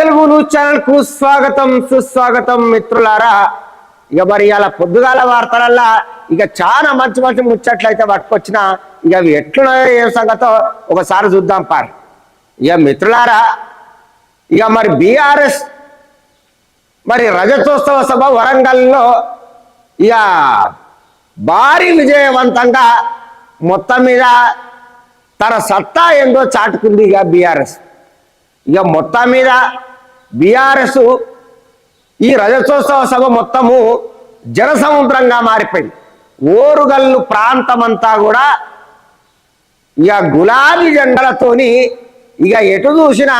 Telugu news ఛానల్కు స్వాగతం సుస్వాగతం మిత్రులారా. ఇక మరి ఇలా పొద్దుగాల వార్తలల్లా ఇక చాలా మంచి మంచి ముచ్చట్లయితే పట్టుకొచ్చిన ఇక అవి ఎట్లున్నాయో ఏ సంగతో ఒకసారి చూద్దాం పార్. ఇక మిత్రులారా ఇక మరి బీఆర్ఎస్ మరి రజతోత్సవ సభ వరంగల్లో ఇక భారీ విజయవంతంగా మొత్తం మీద తన సత్తా ఏందో చాటుకుంది ఇక బీఆర్ఎస్. ఇక మొత్తం మీద బీఆర్ఎస్ ఈ రజతోత్సవ సభ మొత్తము జనసముద్రంగా మారిపోయింది. ఓరుగల్లు ప్రాంతమంతా కూడా ఇక గులాబీ జెండలతోని ఇక ఎటు చూసినా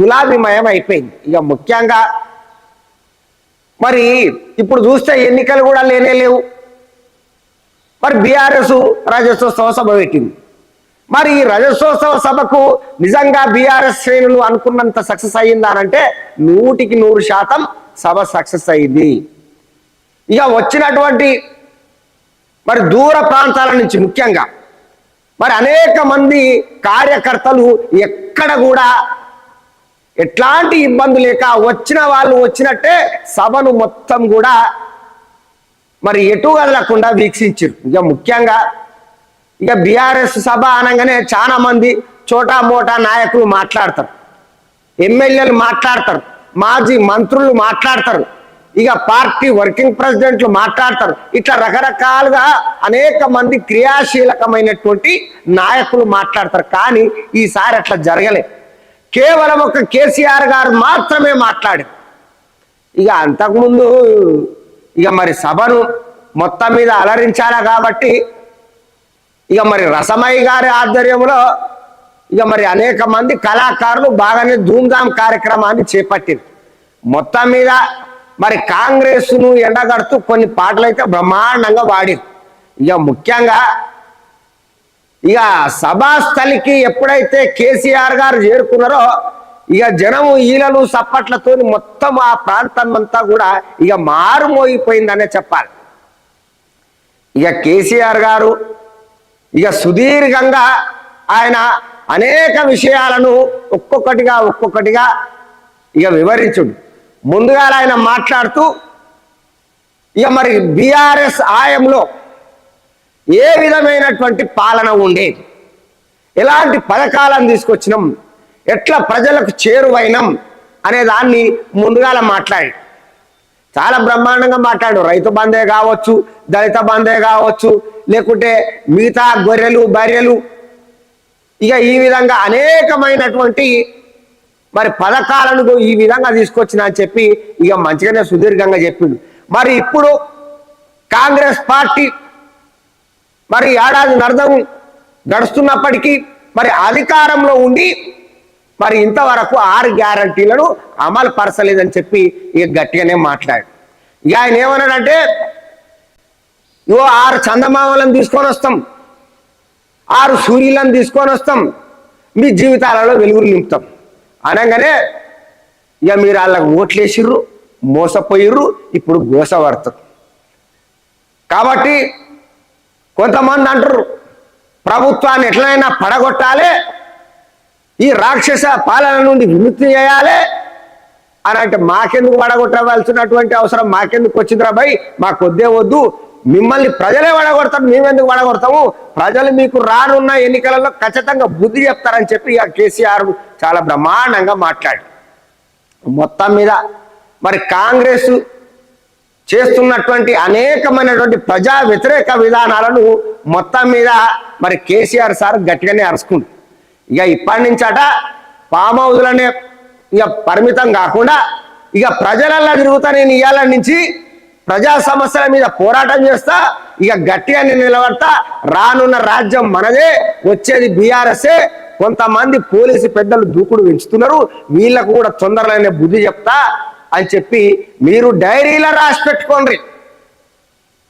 గులాబీమయం అయిపోయింది. ఇక ముఖ్యంగా మరి ఇప్పుడు చూస్తే ఎన్నికలు కూడా లేనే లేవు. మరి బీఆర్ఎస్ రజతోత్సవ సభ పెట్టింది. మరి ఈ రజతోత్సవ సభకు నిజంగా బీఆర్ఎస్ శ్రేణులు అనుకున్నంత సక్సెస్ అయ్యిందనంటే నూటికి నూరు శాతం సభ సక్సెస్ అయింది. ఇక వచ్చినటువంటి మరి దూర ప్రాంతాల నుంచి ముఖ్యంగా మరి అనేక మంది కార్యకర్తలు ఎక్కడ కూడా ఎట్లాంటి ఇబ్బంది లేక వచ్చిన వాళ్ళు వచ్చినట్టే సభను మొత్తం కూడా మరి ఎటు కదలకుండా వీక్షించారు ఇక ముఖ్యంగా ఇక బీఆర్ఎస్ సభ అనగానే చాలా మంది చోటా మోటా నాయకులు మాట్లాడతారు. ఎమ్మెల్యేలు మాట్లాడతారు. మాజీ మంత్రులు మాట్లాడతారు. ఇక పార్టీ వర్కింగ్ ప్రెసిడెంట్లు మాట్లాడతారు. ఇట్లా రకరకాలుగా అనేక మంది క్రియాశీలకమైనటువంటి నాయకులు మాట్లాడతారు. కానీ ఈసారి అట్లా జరగలే. కేవలం ఒక కేసీఆర్ గారు మాత్రమే మాట్లాడారు. ఇక అంతకుముందు ఇక మరి సభను మొత్తం మీద అలరించాలా కాబట్టి ఇక మరి రసమయ్య గారి ఆధ్వర్యంలో ఇక మరి అనేక మంది కళాకారులు బాగానే ధూమ్ధామ్ కార్యక్రమాన్ని చేపట్టింది మొత్తం మీద మరి కాంగ్రెస్ను ఎండగడుతూ కొన్ని పాటలు అయితే బ్రహ్మాండంగా వాడింది ఇక ముఖ్యంగా ఇక సభాస్థలికి ఎప్పుడైతే కేసీఆర్ గారు చేరుకున్నారో ఇక జనము ఈలలు సప్పట్లతో మొత్తం ఆ ప్రాంతం అంతా కూడా ఇక మారుమోగిపోయిందనే చెప్పాలి. ఇక కేసీఆర్ గారు ఇక సుదీర్ఘంగా ఆయన అనేక విషయాలను ఒక్కొక్కటిగా ఒక్కొక్కటిగా ఇక వివరించుడు. ముందుగా ఆయన మాట్లాడుతూ ఇక మరి బీఆర్ఎస్ ఆయంలో ఏ విధమైనటువంటి పాలన ఉండేది? ఎలాంటి పథకాలను తీసుకొచ్చినాం? ఎట్లా ప్రజలకు చేరువైనం? అనే దాన్ని ముందుగాల మాట్లాడి చాలా బ్రహ్మాండంగా మాట్లాడు. రైతు బందే కావచ్చు దళిత బందే కావచ్చు లేకుంటే మిగతా గొర్రెలు బర్రెలు. ఇక ఈ విధంగా అనేకమైనటువంటి మరి పథకాలను ఈ విధంగా తీసుకొచ్చిన అని చెప్పి ఇక మంచిగానే సుదీర్ఘంగా చెప్పిండు. మరి ఇప్పుడు కాంగ్రెస్ పార్టీ మరి ఏడాది నర్థం గడుస్తున్నప్పటికీ మరి అధికారంలో ఉండి మరి ఇంతవరకు ఆరు గ్యారంటీలను అమలు పరచలేదని చెప్పి ఇక గట్టిగానే మాట్లాడు. ఇక ఆయన ఏమన్నాడంటే ఇగో ఆరు చందమామలను తీసుకొని వస్తాం ఆరు సూర్యులను తీసుకొని వస్తాం మీ జీవితాలలో వెలుగులు నింపుతాం. అనగానే ఇక మీరు వాళ్ళకు ఓట్లేసిర్రు మోసపోయిర్రు ఇప్పుడు గోసపడతారు కాబట్టి కొంతమంది అంటారు ప్రభుత్వాన్ని ఎట్లయినా పడగొట్టాలి ఈ రాక్షస పాలన నుండి విముక్తి చేయాలి అని అంటే మాకెందుకు వడగొట్టవలసినటువంటి అవసరం? మాకెందుకు వచ్చిందిరా భయ్? మాకు వద్దే వద్దు. మిమ్మల్ని ప్రజలే పడగొడతారు మేమెందుకు వడగొడతాము? ప్రజలు మీకు రానున్న ఎన్నికలలో ఖచ్చితంగా బుద్ధి చెప్తారని చెప్పి ఇక కేసీఆర్ చాలా బ్రహ్మాండంగా మాట్లాడు మొత్తం మీద మరి కాంగ్రెస్ చేస్తున్నటువంటి అనేకమైనటువంటి ప్రజా వ్యతిరేక విధానాలను మొత్తం మీద మరి కేసీఆర్ సార్ గట్టిగానే అరుచుకుంది ఇక ఇప్పటి నుంచట ఫామ్ హౌస్లనే ఇక పరిమితం కాకుండా ఇక ప్రజలల్లా తిరుగుతా నేను ఇవాళ నుంచి ప్రజా సమస్యల మీద పోరాటం చేస్తా ఇక గట్టిగా నేను నిలబడతా రానున్న రాజ్యం మనదే వచ్చేది బీఆర్ఎస్ఏ కొంతమంది పోలీసు పెద్దలు దూకుడు పెంచుతున్నారు వీళ్ళకు కూడా తొందరలోనే బుద్ధి చెప్తా అని చెప్పి మీరు డైరీలో రాసి పెట్టుకోండి.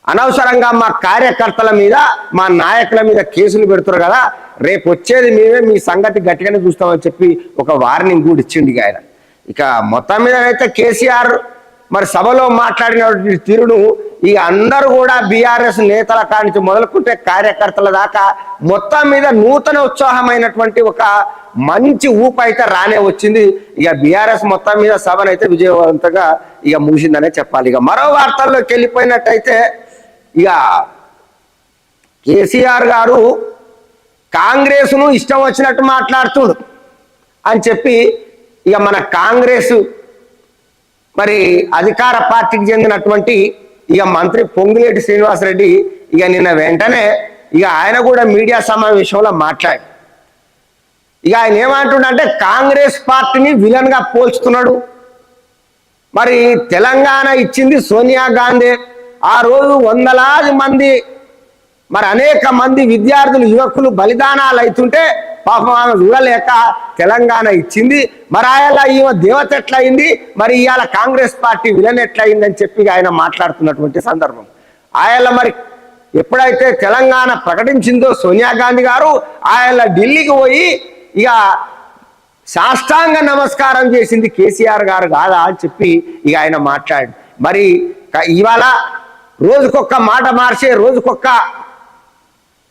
అనవసరంగా మా కార్యకర్తల మీద మా నాయకుల మీద కేసులు పెడుతున్నారు కదా రేపు వచ్చేది మేమే మీ సంగతి గట్టిగానే చూస్తామని చెప్పి ఒక వార్నింగ్ కూడా ఇచ్చిండు ఆయన. ఇక మొత్తం మీద అయితే కేసీఆర్ మరి సభలో మాట్లాడిన తీరును ఈ అందరూ కూడా బీఆర్ఎస్ నేతల కానించి మొదలుకుంటే కార్యకర్తల దాకా మొత్తం మీద నూతన ఉత్సాహమైనటువంటి ఒక మంచి ఊపు అయితే రానే వచ్చింది. ఇక బీఆర్ఎస్ మొత్తం మీద సభనైతే విజయవంతంగా ఇక ముగిసిందనే చెప్పాలి. ఇక మరో వార్తల్లోకి వెళ్ళిపోయినట్టయితే ఇక కేసీఆర్ గారు కాంగ్రెస్ను ఇష్టం వచ్చినట్టు మాట్లాడుతుడు అని చెప్పి ఇక మన కాంగ్రెస్ మరి అధికార పార్టీకి చెందినటువంటి ఇక మంత్రి పొంగులేటి శ్రీనివాసరెడ్డి ఇక నిన్న వెంటనే ఇక ఆయన కూడా మీడియా సమావేశంలో మాట్లాడు ఇక ఆయన ఏమంటుండంటే కాంగ్రెస్ పార్టీని విలన్గా పోల్చుతున్నాడు. మరి తెలంగాణ ఇచ్చింది సోనియా గాంధీ ఆ రోజు వందలాది మంది మరి అనేక మంది విద్యార్థులు యువకులు బలిదానాలు అవుతుంటే పాపం ఆమె చూడలేక తెలంగాణ ఇచ్చింది. మరి ఆయన ఈమె దేవత ఎట్లయింది? మరి ఇవాళ కాంగ్రెస్ పార్టీ విలన్ ఎట్లయిందని చెప్పి ఆయన మాట్లాడుతున్నటువంటి సందర్భం. ఆయన మరి ఎప్పుడైతే తెలంగాణ ప్రకటించిందో సోనియా గాంధీ గారు ఆయన ఢిల్లీకి పోయి ఇక సాష్టాంగ నమస్కారం చేసింది కేసీఆర్ గారు కాదా అని చెప్పి ఇక ఆయన మాట్లాడు మరి ఇవాళ రోజుకొక్క మాట మార్చే రోజుకొక్క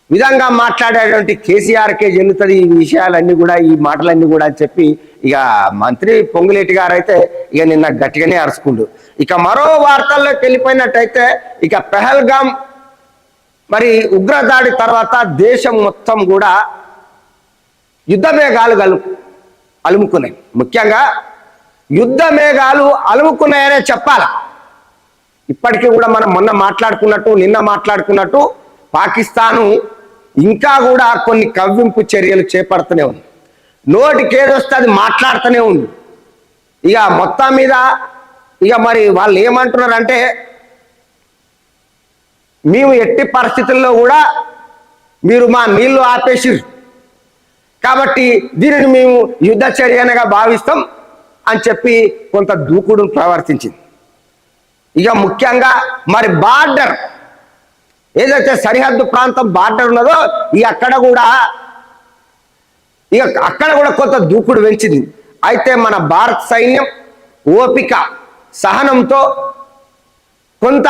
విధంగా మాట్లాడేటువంటి కేసీఆర్కే చెల్లుతుంది ఈ విషయాలన్నీ కూడా ఈ మాటలన్నీ కూడా అని చెప్పి ఇక మంత్రి పొంగులేటి గారు అయితే ఇక నిన్న గట్టిగానే అరుచుకుండు. ఇక మరో వార్తల్లోకి వెళ్ళిపోయినట్టయితే ఇక పెహల్గాం మరి ఉగ్రదాడి తర్వాత దేశం మొత్తం కూడా యుద్ధ మేఘాలు గలు అలుముకున్నాయి. ముఖ్యంగా యుద్ధ మేఘాలు అలుముకున్నాయనే చెప్పాలి? ఇప్పటికీ కూడా మనం మొన్న మాట్లాడుకున్నట్టు నిన్న మాట్లాడుకున్నట్టు పాకిస్తాను ఇంకా కూడా కొన్ని కవ్వింపు చర్యలు చేపడుతూనే ఉంది. నోటికేదొస్తే అది మాట్లాడుతూనే ఉంది. ఇక మొత్తం మీద ఇక మరి వాళ్ళు ఏమంటున్నారంటే మేము ఎట్టి పరిస్థితుల్లో కూడా మీరు మా నీళ్ళు ఆపేసిరు కాబట్టి దీనిని మేము యుద్ధ చర్యనగా భావిస్తాం అని చెప్పి కొంత దూకుడు ప్రవర్తించింది. ఇక ముఖ్యంగా మరి బార్డర్ ఏదైతే సరిహద్దు ప్రాంతం బార్డర్ ఉన్నదో ఈ అక్కడ కూడా ఇక అక్కడ కూడా కొంత దూకుడు పెంచింది. అయితే మన భారత సైన్యం ఓపిక సహనంతో కొంత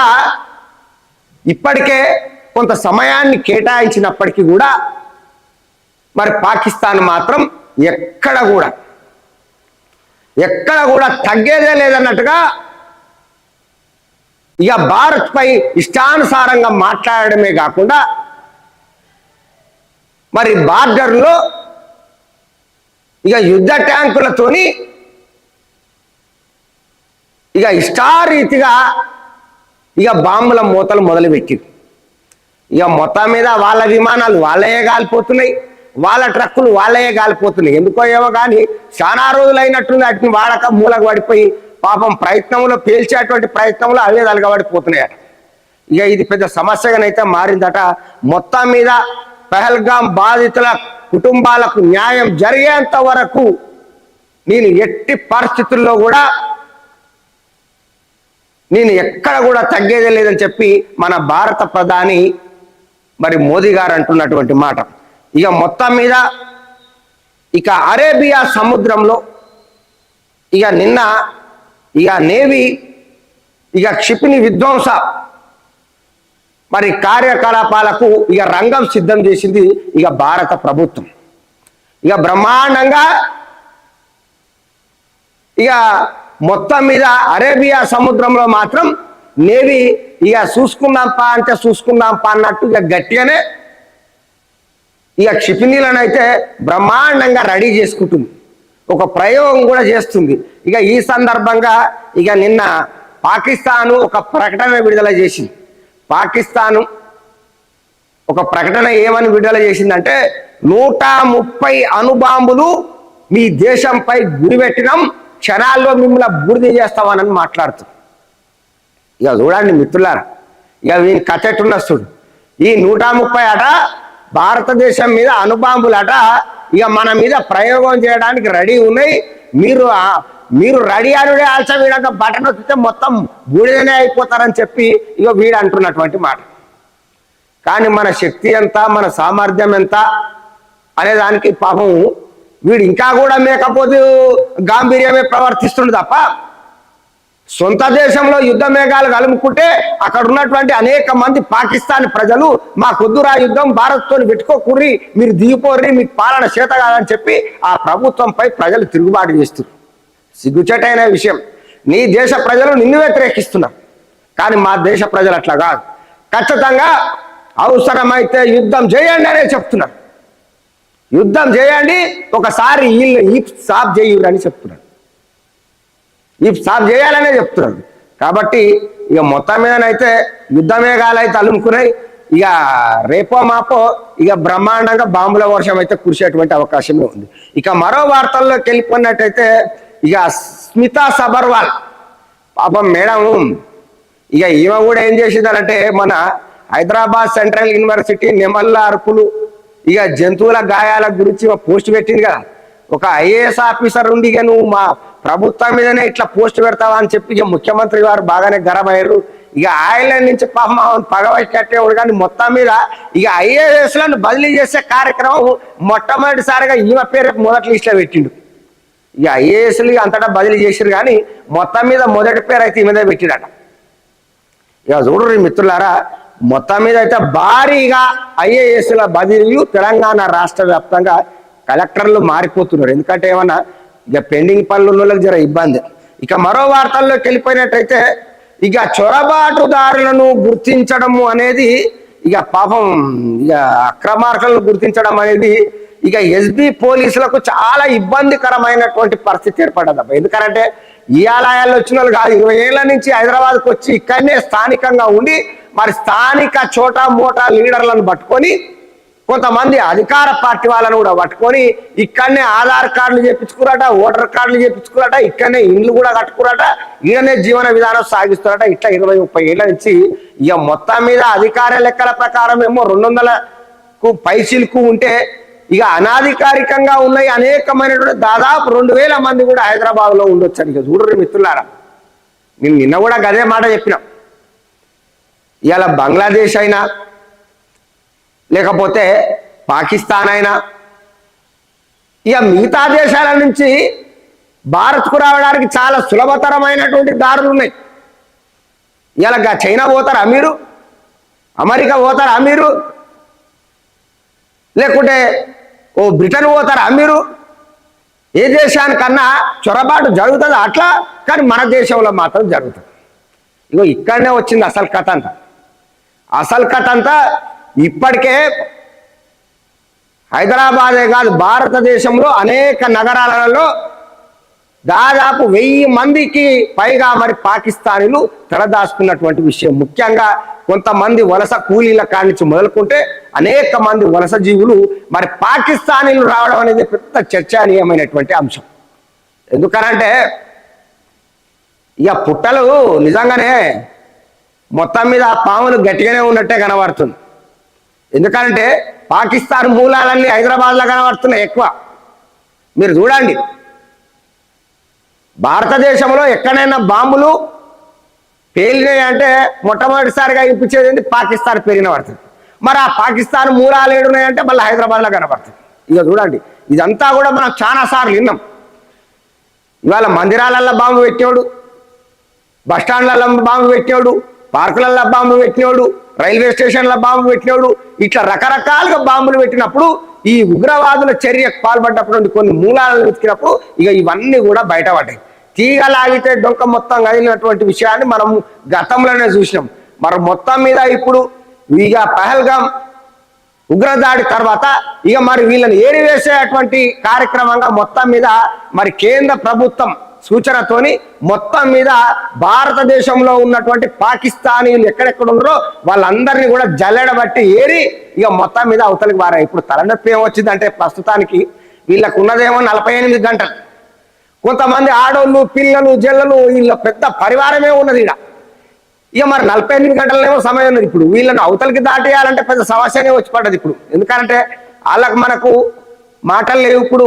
ఇప్పటికే కొంత సమయాన్ని కేటాయించినప్పటికీ కూడా మరి పాకిస్తాన్ మాత్రం ఎక్కడ కూడా ఎక్కడ కూడా తగ్గేదే లేదన్నట్టుగా ఇక భారత్ పై ఇష్టానుసారంగా మాట్లాడడమే కాకుండా మరి బార్డర్లో ఇక యుద్ధ ట్యాంకులతోని ఇక ఇష్టారీతిగా ఇక బాంబుల మూతలు మొదలుపెట్టింది. ఇక మొత్తం మీద వాళ్ళ విమానాలు వాళ్ళయే కాలిపోతున్నాయి. వాళ్ళ ట్రక్కులు వాళ్ళయే కాలిపోతున్నాయి. ఎందుకో ఏమో కానీ చాలా రోజులైనట్టుంది వాటిని వాడక మూలకు పడిపోయి పాపం ప్రయత్నంలో పేల్చేటువంటి ప్రయత్నంలో అవే తలగబడిపోతున్నాయట ఇక ఇది పెద్ద సమస్యగానైతే మారిందట. మొత్తం మీద పెహల్గాం బాధితుల కుటుంబాలకు న్యాయం జరిగేంత వరకు నేను ఎట్టి పరిస్థితుల్లో కూడా నేను ఎక్కడ కూడా తగ్గేదే లేదని చెప్పి మన భారత ప్రధాని మరి మోదీ గారు అంటున్నటువంటి మాట. ఇక మొత్తం మీద ఇక అరేబియా సముద్రంలో ఇక నిన్న ఇక నేవీ ఇక క్షిపిణి విధ్వంస. మరి కార్యకలాపాలకు ఇక రంగం సిద్ధం చేసింది ఇక భారత ప్రభుత్వం. ఇక బ్రహ్మాండంగా ఇక మొత్తం మీద అరేబియా సముద్రంలో మాత్రం నేవీ ఇక చూసుకుందాంపా అంటే చూసుకుందాంపా అన్నట్టు ఇక గట్టిగానే ఇక క్షిపణిలను అయితే బ్రహ్మాండంగా రెడీ చేసుకుంటుంది. ఒక ప్రయోగం కూడా చేస్తుంది. ఇక ఈ సందర్భంగా ఇక నిన్న పాకిస్తాను ఒక ప్రకటన విడుదల చేసింది. పాకిస్తాను ఒక ప్రకటన ఏమని విడుదల చేసిందంటే నూట ముప్పై అణుబాంబులు మీ దేశంపై గురిపెట్టినాం క్షణాల్లో మిమ్మల్ని బూడిద చేస్తామని మాట్లాడుతుంది ఇక చూడండి మిత్రులారా ఇక వీని కథ ఎట్టున్న చూడు. ఈ నూట ముప్పై అట భారతదేశం మీద అణుబాంబులట ఇక మన మీద ప్రయోగం చేయడానికి రెడీ ఉన్నాయి. మీరు మీరు రెడీ అనుడే ఆల్సా వీడక బటన్ వస్తే మొత్తం బూడిదనే అయిపోతారని చెప్పి ఇక వీడు అంటున్నటువంటి మాట. కానీ మన శక్తి ఎంత మన సామర్థ్యం ఎంత అనే దానికి పాపం వీడు ఇంకా కూడా మేకపోతే గాంభీర్యమే ప్రవర్తిస్తుంది తప్ప సొంత దేశంలో యుద్ధ మేఘాలు కలుముకుంటే అక్కడ ఉన్నటువంటి అనేక మంది పాకిస్తాన్ ప్రజలు మా కొద్దురా యుద్ధం భారత్తో పెట్టుకోకుర్రి మీరు దిగిపోర్రి మీకు పాలన చేత కాదని చెప్పి ఆ ప్రభుత్వంపై ప్రజలు తిరుగుబాటు చేస్తున్నారు. సిగ్గుచేటైన విషయం. నీ దేశ ప్రజలు నిన్ను వ్యతిరేకిస్తున్నారు. కానీ మా దేశ ప్రజలు అట్లా కాదు. ఖచ్చితంగా అవసరమైతే యుద్ధం చేయండి అనే చెప్తున్నారు. యుద్ధం చేయండి ఒకసారి వీళ్ళు ఈ సాప్ చేయురు అని చెప్తున్నారు. ఈ సాఫ్ చేయాలనే చెప్తున్నారు కాబట్టి ఇక మొత్తం మీదనైతే యుద్ధమేఘాలైతే అయితే అలుముకున్నాయి ఇక రేపో మాపో ఇక బ్రహ్మాండంగా బాంబుల వర్షం అయితే కురిసేటువంటి అవకాశమే ఉంది. ఇక మరో వార్తల్లోకి వెళ్ళిపోయినట్టయితే ఇక స్మితా సబర్వాల్ పాపం మేడం ఇక ఈమె కూడా ఏం చేసిందంటే మన హైదరాబాద్ సెంట్రల్ యూనివర్సిటీ నిమల్ల అరుపులు ఇక జంతువుల గాయాల గురించి పోస్ట్ పెట్టింది కదా. ఒక ఐఏఎస్ ఆఫీసర్ ఉండి ఇక నువ్వు మా ప్రభుత్వం మీదనే ఇట్లా పోస్ట్ పెడతావా అని చెప్పి ఇక ముఖ్యమంత్రి గారు బాగానే గరమయ్యారు ఇక ఆయన నుంచి పాపం ఆమెను కానీ మొత్తం మీద ఇక ఐఏఎస్లను బదిలీ చేసే కార్యక్రమం మొట్టమొదటిసారిగా ఈమె పేరు మొదటి లిస్ట్లో పెట్టిండు. ఇక ఐఏఎస్లు అంతటా బదిలీ చేసిరు కానీ మొత్తం మీద మొదటి పేరు అయితే ఈమెదే పెట్టిడట. ఇక చూడరు మిత్రులారా మొత్తం మీద అయితే భారీగా ఐఏఎస్ల బదిలీలు తెలంగాణ రాష్ట్ర వ్యాప్తంగా కలెక్టర్లు మారిపోతున్నారు. ఎందుకంటే ఏమన్నా ఇక పెండింగ్ పనులు ఉన్న వాళ్ళకి జర ఇబ్బంది. ఇక మరో వార్తల్లోకి వెళ్ళిపోయినట్టయితే ఇక చొరబాటుదారులను గుర్తించడము అనేది ఇక పాపం ఇక అక్రమార్కులను గుర్తించడం అనేది ఇక ఎస్బి పోలీసులకు చాలా ఇబ్బందికరమైనటువంటి పరిస్థితి ఏర్పడ్డదబ్బా. ఎందుకంటే ఈ ఆలయాల్లో వచ్చిన వాళ్ళు కాదు ఇరవై ఏళ్ళ నుంచి హైదరాబాద్కు వచ్చి ఇక్కడనే స్థానికంగా ఉండి మరి స్థానిక చోటా మోటా లీడర్లను పట్టుకొని కొంతమంది అధికార పార్టీ వాళ్ళను కూడా పట్టుకొని ఇక్కడనే ఆధార్ కార్డులు చేపించుకురాట ఓటర్ కార్డులు చేపించుకురాట ఇక్కడనే ఇండ్లు కూడా కట్టుకురాట ఈడనే జీవన విధానం సాగిస్తున్నారట ఇట్లా ఇరవై ముప్పై ఏళ్ళ నుంచి ఇక మొత్తం మీద అధికార లెక్కల ప్రకారం ఏమో రెండు వందలకు పైసీలకు ఉంటే ఇక అనాధికారికంగా ఉన్నాయి అనేకమైనటువంటి దాదాపు రెండు వేల మంది కూడా హైదరాబాద్లో ఉండొచ్చు ఇక చూడరు మిత్రులారా. నేను నిన్న కూడా గదే మాట చెప్పిన. ఇవాళ బంగ్లాదేశ్ అయినా లేకపోతే పాకిస్తాన్ అయినా ఇక మిగతా దేశాల నుంచి భారత్కు రావడానికి చాలా సులభతరమైనటువంటి దారులు ఉన్నాయి. ఇలా చైనా పోతారా మీరు? అమెరికా పోతారా మీరు? లేకుంటే ఓ బ్రిటన్ పోతారా మీరు? ఏ దేశానికన్నా చొరబాటు జరుగుతుంది అట్లా కానీ మన దేశంలో మాత్రం జరుగుతుంది. ఇగో ఇక్కడనే వచ్చింది అసలు కథ అంతా. అసలు కథ అంతా ఇప్పటికే హైదరాబాదే కాదు భారతదేశంలో అనేక నగరాలలో దాదాపు వెయ్యి మందికి పైగా మరి పాకిస్తానీలు తలదాచుకున్నటువంటి విషయం. ముఖ్యంగా కొంతమంది వలస కూలీల కానించి మొదలుకుంటే అనేక మంది వలస జీవులు మరి పాకిస్తానీలు రావడం అనేది పెద్ద చర్చనీయమైనటువంటి అంశం. ఎందుకనంటే ఇక పుట్టలు నిజంగానే మొత్తం మీద పాములు గట్టిగానే ఉన్నట్టే కనబడుతుంది. ఎందుకంటే పాకిస్తాన్ మూలాలన్నీ హైదరాబాద్లో కనబడుతున్నాయి ఎక్కువ. మీరు చూడండి. భారతదేశంలో ఎక్కడైనా బాంబులు పేలినాయి అంటే మొట్టమొదటిసారిగా ఇప్పించేది ఏంటి? పాకిస్తాన్ పేరిన పడుతుంది మరి ఆ పాకిస్తాన్ మూలాలు ఏడున్నాయంటే మళ్ళీ హైదరాబాద్లో కనబడుతుంది ఇక చూడండి. ఇదంతా కూడా మనం చాలా సార్లు విన్నాం. ఇవాళ మందిరాలల్లో బాంబు పెట్టాడు బస్టాండ్లలో బాంబు పెట్టాడు పార్కులలో బాంబు పెట్టినాడు రైల్వే స్టేషన్ల బాంబు పెట్టినప్పుడు ఇట్లా రకరకాలుగా బాంబులు పెట్టినప్పుడు ఈ ఉగ్రవాదుల చర్యకు పాల్పడ్డప్పుడు కొన్ని మూలాలను వెతికినప్పుడు ఇక ఇవన్నీ కూడా బయటపడ్డాయి. తీగలాగితే డొంక మొత్తం కదిలినటువంటి విషయాన్ని మనం గతంలోనే చూసినాం. మరి మొత్తం మీద ఇప్పుడు ఇక పహల్గాం ఉగ్రదాడి తర్వాత ఇక మరి వీళ్ళని ఏరివేసేటువంటి కార్యక్రమంగా మొత్తం మీద మరి కేంద్ర ప్రభుత్వం సూచనతోని మొత్తం మీద భారతదేశంలో ఉన్నటువంటి పాకిస్తానీలు ఎక్కడెక్కడ ఉన్నారో వాళ్ళందరినీ కూడా జల్లెడబట్టి ఏరి ఇక మొత్తం మీద అవతలికి వారాయి. ఇప్పుడు తలనొప్పి ఏమొచ్చిందంటే ప్రస్తుతానికి వీళ్ళకు ఉన్నదేమో నలభై ఎనిమిది గంటలు. కొంతమంది ఆడోళ్ళు పిల్లలు జల్లలు వీళ్ళ పెద్ద పరివారమే ఉన్నది ఇక్కడ ఇక మరి నలభై ఎనిమిది గంటలనేమో సమయం ఉన్నది. ఇప్పుడు వీళ్ళను అవతలికి దాటేయాలంటే పెద్ద సమస్యనే వచ్చి పడ్డది ఇప్పుడు. ఎందుకంటే వాళ్ళకు మనకు మాటలు లేవు. ఇప్పుడు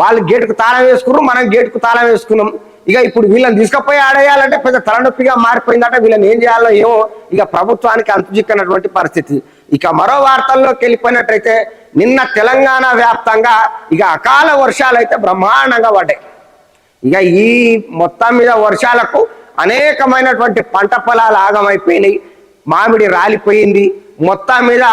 వాళ్ళు గేటుకు తాళం వేసుకున్నారు మనం గేటుకు తాళం వేసుకున్నాం. ఇక ఇప్పుడు వీళ్ళని తీసుకుపోయి ఆడేయాలంటే పెద్ద తలనొప్పిగా మారిపోయిందట. వీళ్ళని ఏం చేయాలో ఏమో ఇక ప్రభుత్వానికి అంతుచిక్కనటువంటి పరిస్థితి. ఇక మరో వార్తల్లోకి వెళ్ళిపోయినట్టయితే నిన్న తెలంగాణ వ్యాప్తంగా ఇక అకాల వర్షాలు అయితే బ్రహ్మాండంగా పడ్డాయి. ఇక ఈ మొత్తం మీద వర్షాలకు అనేకమైనటువంటి పంట పొలాలు ఆగమైపోయినాయి. మామిడి రాలిపోయింది. మొత్తం మీద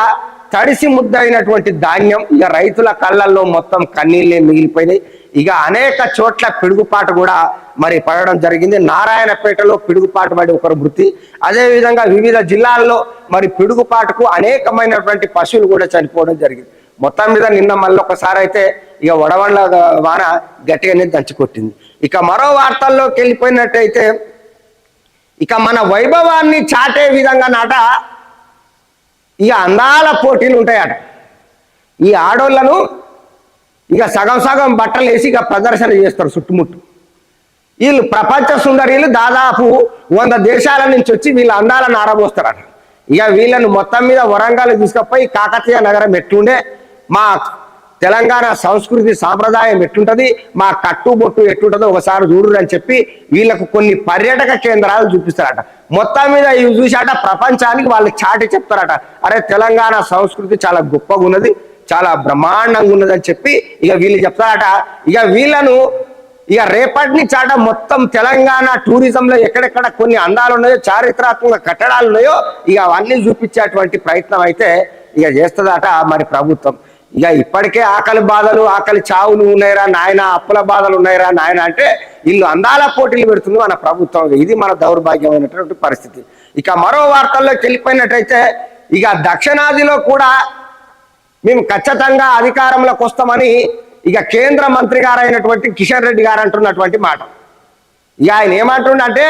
తడిసి ముద్దైనటువంటి ధాన్యం ఇక రైతుల కళ్ళల్లో మొత్తం కన్నీళ్ళే మిగిలిపోయినాయి. ఇక అనేక చోట్ల పిడుగుపాటు కూడా మరి పడడం జరిగింది. నారాయణపేటలో పిడుగుపాటు పడి ఒకరు మృతి. అదేవిధంగా వివిధ జిల్లాల్లో మరి పిడుగుపాటుకు అనేకమైనటువంటి పశువులు కూడా చనిపోవడం జరిగింది. మొత్తం మీద నిన్న మళ్ళీ ఒకసారి అయితే ఇక వడవండ్ల వాన గట్టిగానే దంచుకొట్టింది. ఇక మరో వార్తల్లోకి వెళ్ళిపోయినట్టయితే ఇక మన వైభవాన్ని చాటే విధంగా నాట ఇక అందాల పోటీలు ఉంటాయట. ఈ ఆడోళ్ళను ఇక సగం సగం బట్టలు వేసి ఇక ప్రదర్శన చేస్తారు చుట్టుముట్టు. వీళ్ళు ప్రపంచ సుందరీలు దాదాపు వంద దేశాల నుంచి వచ్చి వీళ్ళ అందాలను ఆరబోస్తారట ఇక వీళ్ళను మొత్తం మీద వరంగల్ తీసుకపోయి కాకతీయ నగరం ఎట్లుండే మా తెలంగాణ సంస్కృతి సాంప్రదాయం ఎట్లుంటది మా కట్టుబొట్టు ఎట్లుంటుందో ఒకసారి చూడు అని చెప్పి వీళ్ళకు కొన్ని పర్యాటక కేంద్రాలు చూపిస్తారట. మొత్తం మీద ఇవి చూసాట ప్రపంచానికి వాళ్ళు చాటి చెప్తారట. అరే తెలంగాణ సంస్కృతి చాలా గొప్పగా ఉన్నది చాలా బ్రహ్మాండంగా ఉన్నదని చెప్పి ఇక వీళ్ళు చెప్తారట. ఇక వీళ్ళను ఇక రేపటి నుంచి ఆట మొత్తం తెలంగాణ టూరిజంలో ఎక్కడెక్కడ కొన్ని అందాలు ఉన్నాయో చారిత్రాత్మక కట్టడాలు ఉన్నాయో ఇక అవన్నీ చూపించేటువంటి ప్రయత్నం అయితే ఇక చేస్తుందట మరి ప్రభుత్వం. ఇక ఇప్పటికే ఆకలి బాధలు ఆకలి చావులు ఉన్నాయిరా నాయన అప్పుల బాధలు ఉన్నాయిరా నాయన అంటే వీళ్ళు అందాల పోటీలు పెడుతుంది మన ప్రభుత్వం. ఇది మన దౌర్భాగ్యమైనటువంటి పరిస్థితి. ఇక మరో వార్తల్లోకి వెళ్ళిపోయినట్టయితే ఇక దక్షిణాదిలో కూడా మేము ఖచ్చితంగా అధికారంలోకి వస్తామని ఇక కేంద్ర మంత్రి గారు అయినటువంటి కిషన్ రెడ్డి గారు అంటున్నటువంటి మాట. ఇక ఆయన ఏమంటుండంటే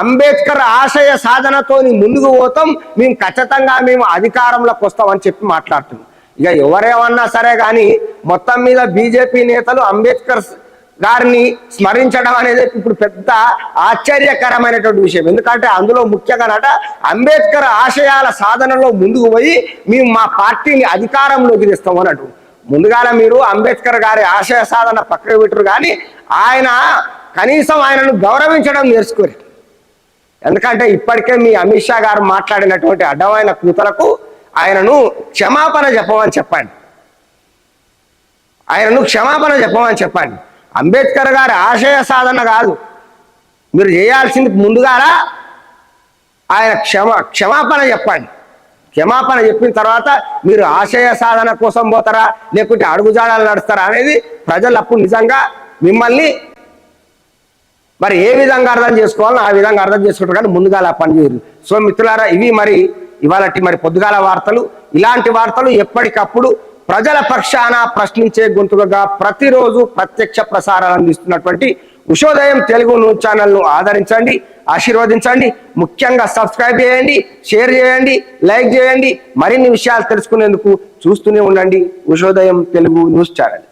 అంబేద్కర్ ఆశయ సాధనతో ముందుకు పోతాం మేము ఖచ్చితంగా మేము అధికారంలోకి వస్తామని చెప్పి మాట్లాడుతున్నాం ఇక ఎవరేమన్నా సరే కానీ మొత్తం మీద బీజేపీ నేతలు అంబేద్కర్ గారిని స్మరించడం అనేది ఇప్పుడు పెద్ద ఆశ్చర్యకరమైనటువంటి విషయం. ఎందుకంటే అందులో ముఖ్యంగా నట అంబేద్కర్ ఆశయాల సాధనలో ముందుకు పోయి మేము మా పార్టీని అధికారంలోకి తెస్తాం అన్నట్టు. ముందుగాల మీరు అంబేద్కర్ గారి ఆశయ సాధన పక్కకు పెట్టరు కానీ ఆయన కనీసం ఆయనను గౌరవించడం నేర్చుకోరు ఎందుకంటే ఇప్పటికే మీ అమిత్ షా గారు మాట్లాడినటువంటి అడ్డమైన కూతలకు ఆయనను క్షమాపణ చెప్పమని చెప్పండి. ఆయనను క్షమాపణ చెప్పమని చెప్పండి. అంబేద్కర్ గారి ఆశయ సాధన కాదు. మీరు చేయాల్సింది ముందుగారా ఆయన క్షమ క్షమాపణ చెప్పండి. క్షమాపణ చెప్పిన తర్వాత మీరు ఆశయ సాధన కోసం పోతారా? లేకుంటే అడుగుజాడలు నడుస్తారా అనేది ప్రజలు అప్పుడు నిజంగా మిమ్మల్ని మరి ఏ విధంగా అర్థం చేసుకోవాలో ఆ విధంగా అర్థం చేసుకుంటారు. కానీ ముందుగా అలా పనిచేయరు. సో మిత్రులారా ఇవి మరి ఇవాళటి మరి పొద్దుగాల వార్తలు ఇలాంటి వార్తలు ఎప్పటికప్పుడు ప్రజల పక్షాన ప్రశ్నించే గొంతుకగా ప్రతిరోజు ప్రత్యక్ష ప్రసారాలు అందిస్తున్నటువంటి ఉషోదయం తెలుగు న్యూస్ ఛానల్ను ఆదరించండి ఆశీర్వదించండి ముఖ్యంగా సబ్స్క్రైబ్ చేయండి షేర్ చేయండి లైక్ చేయండి మరిన్ని విషయాలు తెలుసుకునేందుకు చూస్తూనే ఉండండి ఉషోదయం తెలుగు న్యూస్ ఛానల్.